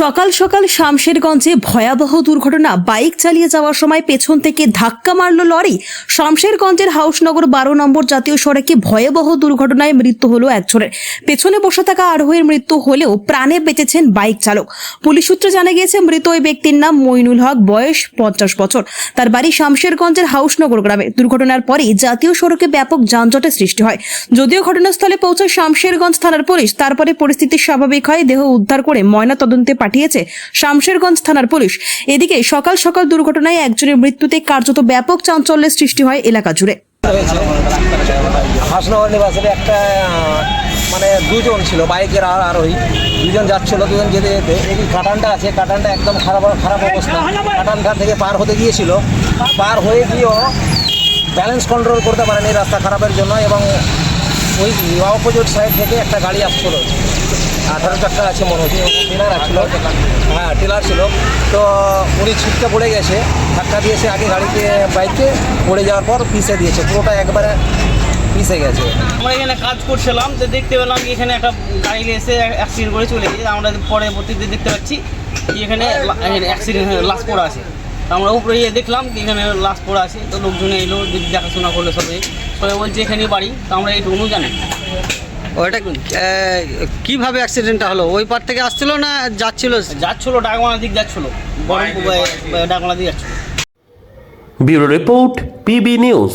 সকাল সকাল শামশেরগঞ্জে ভয়াবহ দুর্ঘটনা। বাইক চালিয়ে যাওয়ার সময় পেছন থেকে ধাক্কা মারল লরি। শামশেরগঞ্জের হাউসনগর বারো নম্বর জাতীয় সড়কে ভয়াবহ দুর্ঘটনায় মৃত্যু হলো একজনের। পেছনে বসে থাকা আরোহীর মৃত্যু হলেও প্রাণে বেঁচেছেন বাইক চালক। পুলিশ সূত্রে জানা গিয়েছে, মৃত ওই ব্যক্তির নাম মইনুল হক, বয়স পঞ্চাশ বছর। তার বাড়ি শামশেরগঞ্জের হাউসনগর গ্রামে। দুর্ঘটনার পরেই জাতীয় সড়কে ব্যাপক যানজটের সৃষ্টি হয়। যদিও ঘটনাস্থলে পৌঁছায় শামশেরগঞ্জ থানার পুলিশ, তারপরে পরিস্থিতি স্বাভাবিক হয়, দেহ উদ্ধার করে ময়না তদন্তে পাঠিয়েছে শামশেরগঞ্জ থানার পুলিশ। এদিকে সকাল সকাল দুর্ঘটনায় একজনের মৃত্যুতে কার্যত ব্যাপক চাঞ্চল্যের সৃষ্টি হয় এলাকা জুড়ে। নিবাসের একটা মানে দুজন ছিল, বাইকের আর আরোহী দুজন যাচ্ছিল, দুজন যেতে যেতে। এই কাটানটা আছে, কাটানটা একদম খারাপ খারাপ অবস্থা। কাটানটা থেকে পার হতে গিয়েছিল। পার হয়ে গিয়েও ব্যালেন্স কন্ট্রোল করতে পারেনি রাস্তা খারাপের জন্য এবং ওই অপোজিট সাইড থেকে একটা গাড়ি আসছিল। আঠারো চাক্কা আছে মনে হচ্ছে। টিলার আসছিল হ্যাঁ টিলার ছিল। তো উনি ছিটকে পড়ে গেছে। ধাক্কা দিয়েছে আগে গাড়িতে, বাইকে পড়ে যাওয়ার পর পিষে দিয়েছে। পুরোটা একবারে পিষে গেছে। আমরা এখানে কাজ করছিলাম। তো দেখতে পেলাম এখানে একটা গাড়ি এসে অ্যাক্সিডেন্ট করে চলে গেছে। আমরা পরে প্রতিদিন দেখতে পাচ্ছি এখানে অ্যাক্সিডেন্ট লাশ পড়া আছে। আমরা উপরে গিয়ে দেখলাম কি এখানে লাশ পড়ে আছে তো লোকজন এলো দেখাশোনা করল সবাই। সবাই বলছে এখানে বাড়ি তো আমরা এইটুকুনু জানি ওটা কীভাবে কীভাবে অ্যাক্সিডেন্টটা হলো? ওই পার থেকে আসছিল না যাচ্ছিল? যাচ্ছিল ডাকমানা দিক যাচ্ছিল। গরম ডাকমানা দিক যাচ্ছিল। Bureau report PB news.